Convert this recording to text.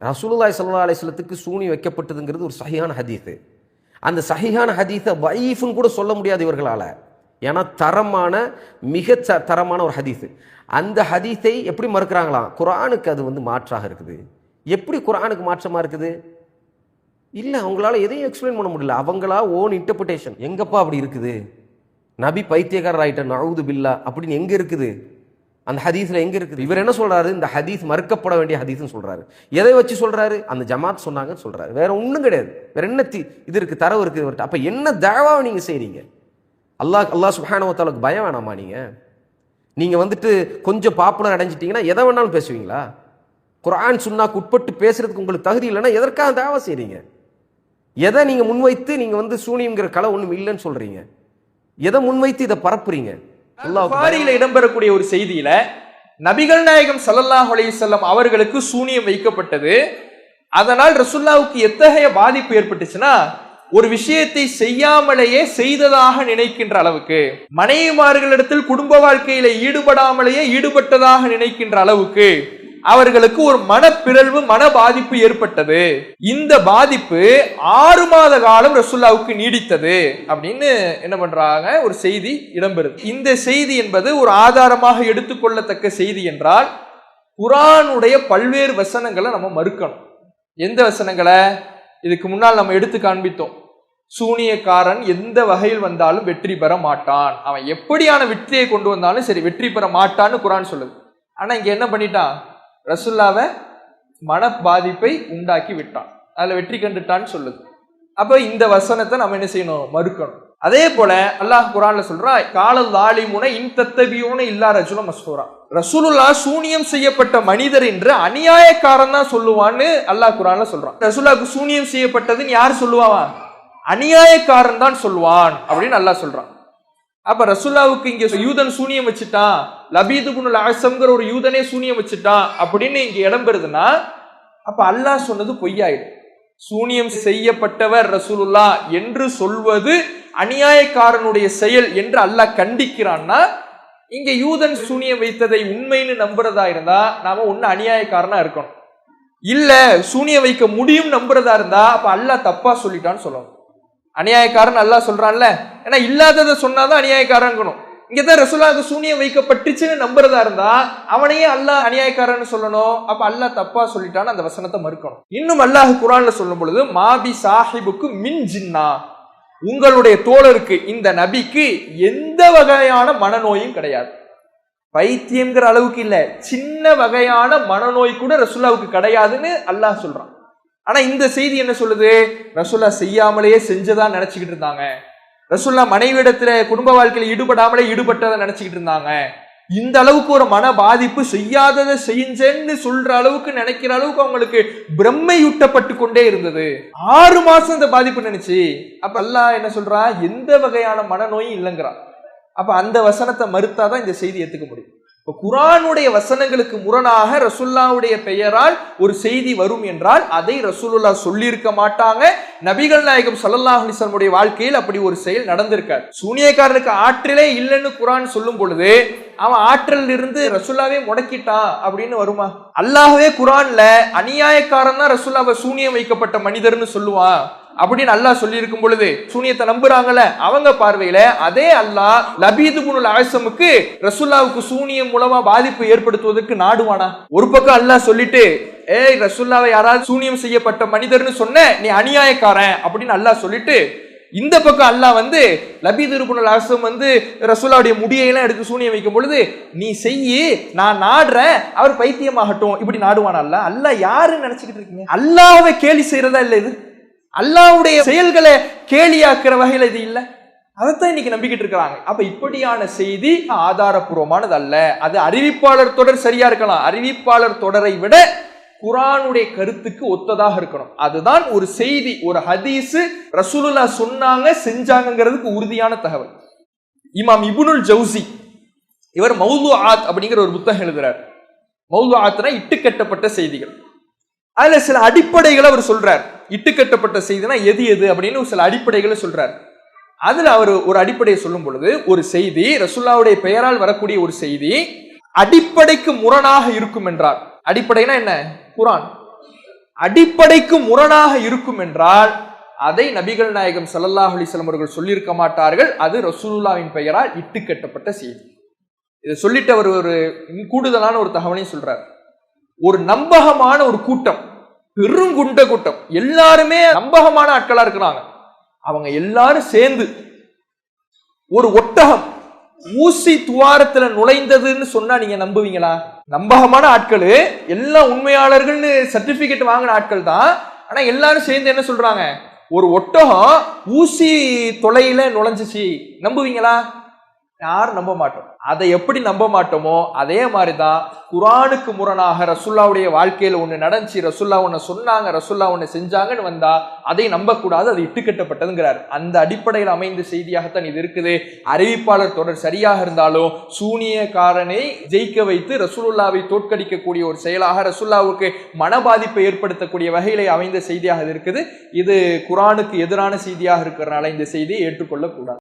ரசூலுல்லாய் சல்லா அலிஸ்லத்துக்கு சூனி வைக்கப்பட்டதுங்கிறது ஒரு சஹியான ஹதீஸு. அந்த சஹியான ஹதீஸை வைஃப்னு கூட சொல்ல முடியாது இவர்களால். ஏன்னா தரமான மிக ச- தரமான ஒரு ஹதீஸு. அந்த ஹதீஸை எப்படி மறுக்கிறாங்களாம்? குரானுக்கு அது வந்து மாற்றாக இருக்குது. எப்படி குரானுக்கு மாற்றமாக இருக்குது? இல்லை அவங்களால எதையும் எக்ஸ்பிளைன் பண்ண முடியல. அவங்களா ஓன் இன்டர்பிரிட்டேஷன் எங்கப்பா அப்படி இருக்குது? நபி பைத்தியக்காரர் ஆகிட்ட நவுது பில்லா அப்படின்னு எங்கே இருக்குது? அந்த ஹதீஸில் எங்கே இருக்குது? இவர் என்ன சொல்கிறாரு இந்த ஹதீஸ் மறுக்கப்பட வேண்டிய ஹதீஸ்னு சொல்கிறாரு எதை வச்சு சொல்கிறாரு அந்த ஜமாத் சொன்னாங்கன்னு சொல்கிறாரு வேற ஒன்றும் கிடையாது. வேற என்ன தி- இது இருக்குது தரவு இருக்குது இவர்கிட்ட அப்போ என்ன தேவாவை நீங்கள் செய்கிறீங்க அல்லாஹ் அல்லாஹ் சுஹானவத்தாலுக்கு பயம் வேணாமா நீங்கள் நீங்கள் வந்துட்டு கொஞ்சம் பாப்புலர் அடைஞ்சிட்டிங்கன்னா எதை வேணாலும் பேசுவீங்களா? குரான் சுன்னாக்கு உட்பட்டு பேசுறதுக்கு உங்களுக்கு தகுதி இல்லைன்னா எதற்காக தேவை செய்கிறீங்க எதை நீங்கள் முன்வைத்து நீங்கள் வந்து சூனியம்ங்கிற கலை ஒன்றும் இல்லைன்னு சொல்கிறீங்க எதை முன்வைத்து இதை பரப்புறீங்க? புகாரியில இடம்பெறக்கூடிய ஒரு செய்தியில நபிகள் நாயகம் ஸல்லல்லாஹு அலைஹி வஸல்லம் அவர்களுக்கு சூனியம் வைக்கப்பட்டது. அதனால் ரசுல்லாவுக்கு எத்தகைய பாதிப்பு ஏற்பட்டுச்சுன்னா ஒரு விஷயத்தை செய்யாமலேயே செய்ததாக நினைக்கின்ற அளவுக்கு மனைவிமார்களிடத்தில் குடும்ப வாழ்க்கையில ஈடுபடாமலேயே ஈடுபட்டதாக நினைக்கின்ற அளவுக்கு அவர்களுக்கு ஒரு மனப்பிறழ்வு மன பாதிப்பு ஏற்பட்டது. இந்த பாதிப்பு ஆறு மாத காலம் ரசுல்லாவுக்கு நீடித்தது அப்படின்னு என்ன பண்றாங்க? ஒரு செய்தி இடம்பெறுது. இந்த செய்தி என்பது ஒரு ஆதாரமாக எடுத்துக்கொள்ளத்தக்க செய்தி என்றால் குரானுடைய பல்வேறு வசனங்களை நம்ம மறுக்கணும். எந்த வசனங்களை? இதுக்கு முன்னால் நம்ம எடுத்து காண்பித்தோம். சூனியக்காரன் எந்த வகையில் வந்தாலும் வெற்றி பெற மாட்டான். அவன் எப்படியான வெற்றியை கொண்டு வந்தாலும் சரி வெற்றி பெற மாட்டான்னு குரான் சொல்லுது. ஆனா இங்க என்ன பண்ணிட்டான்? ரசுல்லாவை மன பாதிப்பை உண்டாக்கி விட்டான். அதில் வெற்றி கண்டுட்டான்னு சொல்லுது. அப்போ இந்த வசனத்தை நம்ம என்ன செய்யணும்? மறுக்கணும். அதே போல அல்லாஹ் குரான்ல சொல்றா காலல் தாலிமுன இன் தத்தபியோன இல்லா ரஜுல மஸ்தூரா. ரசூலுல்லா சூனியம் செய்யப்பட்ட மனிதர் என்று அநியாயக்காரன் தான் சொல்லுவான்னு அல்லாஹ் குரான்ல சொல்றான். ரசூலாக்கு சூனியம் செய்யப்பட்டதுன்னு யார் சொல்லுவாவா? அநியாயக்காரன் தான் சொல்லுவான் அப்படின்னு அல்லாஹ் சொல்றான். அப்ப ரசுல்லாவுக்கு இங்க யூதன் சூனியம் வச்சுட்டான் லபீது குனுல் ஆசம்ங்கிற ஒரு யூதனே சூனியம் வச்சுட்டான் அப்படின்னு இங்க இடம் பெறுதுன்னா அப்ப அல்லாஹ் சொன்னது பொய்யாயிடும். சூனியம் செய்யப்பட்டவர் ரசூலுல்லா என்று சொல்வது அநியாயக்காரனுடைய செயல் என்று அல்லாஹ் கண்டிக்கிறான்னா இங்க யூதன் சூனியம் வைத்ததை உண்மைன்னு நம்புறதா இருந்தா நாம ஒண்ணு அநியாயக்காரனா இருக்கணும். இல்ல சூனியம் வைக்க முடியும் நம்புறதா இருந்தா அப்ப அல்லாஹ் தப்பா சொல்லிட்டான்னு சொல்லணும். அநியாயக்காரன் அல்லாஹ் சொல்றான்ல? ஏன்னா இல்லாததை சொன்னாதான் அநியாயக்காரங்கணும் இங்கே தான் ரசூலாவுக்கு சூனியம் வைக்கப்பட்டுச்சுன்னு நம்புறதா இருந்தா அவனையே அல்லாஹ் அநியாயக்காரன்னு சொல்லணும். அப்ப அல்லாஹ் தப்பா சொல்லிட்டான்னு அந்த வசனத்தை மறுக்கணும். இன்னும் அல்லாஹ் குரான்ல சொல்லும் பொழுது மாபி சாஹிபுக்கு மின் ஜின்னா. உங்களுடைய தோழருக்கு இந்த நபிக்கு எந்த வகையான மனநோயும் கிடையாது. பைத்தியங்கிற அளவுக்கு இல்லை. சின்ன வகையான மனநோய் கூட ரசுல்லாவுக்கு கிடையாதுன்னு அல்லாஹ் சொல்றான். ஆனா இந்த செய்தி என்ன சொல்லுது? ரசுல்லா செய்யாமலேயே செஞ்சதா நினைச்சுக்கிட்டு இருந்தாங்க. ரசுல்லா மனைவியிடத்துல குடும்ப வாழ்க்கையில ஈடுபடாமலே ஈடுபட்டதை நினைச்சுக்கிட்டு இருந்தாங்க. இந்த அளவுக்கு ஒரு மன பாதிப்பு செய்யாததை செஞ்சேன்னு சொல்ற அளவுக்கு நினைக்கிற அளவுக்கு அவங்களுக்கு பிரம்மையூட்டப்பட்டு கொண்டே இருந்தது. ஆறு மாசம் இந்த பாதிப்பு நினைச்சு அப்ப அல்லா என்ன சொல்றா? எந்த வகையான மனநோயும் இல்லைங்கிறான் அப்ப அந்த வசனத்தை மறுத்தாதான் இந்த செய்தி ஏத்துக்க முடியும். இப்போ குரானுடைய வசனங்களுக்கு முரணாக ரசுல்லாவுடைய பெயரால் ஒரு செய்தி வரும் என்றால் அதை ரசூலுல்லா சொல்லியிருக்க மாட்டாங்க. நபிகள் நாயகம் ஸல்லல்லாஹு அலைஹி வாழ்க்கையில் அப்படி ஒரு செயல் நடந்திருக்காரு சூனியக்காரனுக்கு ஆற்றலே இல்லைன்னு குரான் சொல்லும் பொழுது அவன் ஆற்றல் இருந்து ரசுல்லாவே முடக்கிட்டான் அப்படின்னு வருமா? அல்லாஹவே குரான்ல அநியாயக்காரன் தான் ரசுல்லாவை சூனியம் வைக்கப்பட்ட மனிதர்னு சொல்லுவான் அப்படின்னு அல்லாஹ் சொல்லி இருக்கும் பொழுது சூனியத்தை நம்புறாங்கல்ல அவங்க பார்வையில அதே அல்லாஹ் லபீது குனுல் ஆசமுக்கு ரசுல்லாவுக்கு சூனியம் மூலமா பாதிப்பு ஏற்படுத்துவதற்கு நாடுவானா? ஒரு பக்கம் அல்லாஹ் சொல்லிட்டு ஏய் ரசுல்லாவை யாராவது சூனியம் செய்யப்பட்ட மனிதர்னு சொன்ன நீ அநியாயக்காரன் அப்படின்னு அல்லாஹ் சொல்லிட்டு இந்த பக்கம் அல்லாஹ் வந்து லபீது இருபுனல் ஆசம் வந்து ரசுல்லாவுடைய முடியெல்லாம் எடுத்து சூனியம் வைக்கும் பொழுது நீ செய்யி நான் நாடுறேன் அவர் பைத்தியமாகட்டும் இப்படி நாடுவானா அல்ல அல்லாஹ் யாருன்னு நினைச்சுக்கிட்டு இருக்கீங்க? அல்லாவை கேலி செய்யறதா இல்லை இது? அல்லாஹ்வுடைய செயல்களை கேலியாக்குற வகையில் இது இல்லை. அதைத்தான் இன்னைக்கு நம்பிக்கிட்டு இருக்கிறாங்க. அப்ப இப்படியான செய்தி ஆதாரபூர்வமானது அல்ல. அது அறிவிப்பாளர் தொடர் சரியா இருக்கலாம். அறிவிப்பாளர் தொடரை விட குரானுடைய கருத்துக்கு ஒத்ததாக இருக்கணும். அதுதான் ஒரு செய்தி ஒரு ஹதீஸு ரசூலுல்லா சொன்னாங்க செஞ்சாங்கங்கிறதுக்கு உறுதியான தகவல். இமாம் இபுனுல் ஜவுசி இவர் மௌது ஆத் அப்படிங்கிற ஒரு புத்தகம் எழுதுறார். மௌது ஆத்னா இட்டுக்கட்டப்பட்ட செய்திகள். அதுல சில அடிப்படைகளை அவர் சொல்றார். இட்டுக்கட்டப்பட்ட செய்தினா எது எது அப்படின்னு சில அடிப்படைகளை சொல்றாரு. அதுல அவர் ஒரு அடிப்படையை சொல்லும் பொழுது ஒரு செய்தி ரசுல்லாவுடைய பெயரால் வரக்கூடிய ஒரு செய்தி அடிப்படைக்கு முரணாக இருக்கும் என்றார். அடிப்படைனா என்ன? குரான். அடிப்படைக்கு முரணாக இருக்கும் என்றால் அதை நபிகள் நாயகம் ஸல்லல்லாஹு அலிஸ்லம் அவர்கள் சொல்லியிருக்க மாட்டார்கள். அது ரசூலுல்லாவின் பெயரால் இட்டு கட்டப்பட்ட செய்தி. இதை சொல்லிட்டு அவர் ஒரு கூடுதலான ஒரு தகவலையும் சொல்றார். ஒரு நம்பகமான ஒரு கூட்டம். பெருங்குண்ட கூட்டம். எல்லாருமே நம்பகமான ஆட்களா இருக்கிறாங்க. அவங்க எல்லாரும் சேர்ந்து ஒரு ஒட்டகம் ஊசி துவாரத்துல நுழைந்ததுன்னு சொன்னா நீங்க நம்புவீங்களா? நம்பகமான ஆட்கள். எல்லாம் உண்மையாளர்கள்னு சர்டிபிகேட் வாங்கின ஆட்கள் தான். ஆனா எல்லாரும் சேர்ந்து என்ன சொல்றாங்க? ஒரு ஒட்டகம் ஊசி தொலையில நுழைஞ்சிச்சு. நம்புவீங்களா? யாரும் நம்ப மாட்டோம். அதை எப்படி நம்ப மாட்டோமோ அதே மாதிரி தான் குரானுக்கு முரணாக ரசுல்லாவுடைய வாழ்க்கையில் ஒன்று நடந்துச்சு ரசுல்லா ஒன்று சொன்னாங்க ரசுல்லா ஒன்று செஞ்சாங்கன்னு வந்தா அதை நம்பக்கூடாது அது இட்டுக்கட்டப்பட்டதுங்கிறார் அந்த அடிப்படையில் அமைந்த செய்தியாகத்தான் இது இருக்குது. அறிவிப்பாளர் தொடர் சரியாக இருந்தாலும் சூனியக்காரனை ஜெயிக்க வைத்து ரசூலுல்லாவை தோற்கடிக்கக்கூடிய ஒரு செயலாக ரசுல்லாவுக்கு மன பாதிப்பை ஏற்படுத்தக்கூடிய வகையிலே அமைந்த செய்தியாக இருக்குது. இது குரானுக்கு எதிரான செய்தியாக இருக்கிறனால இந்த செய்தியை ஏற்றுக்கொள்ளக்கூடாது.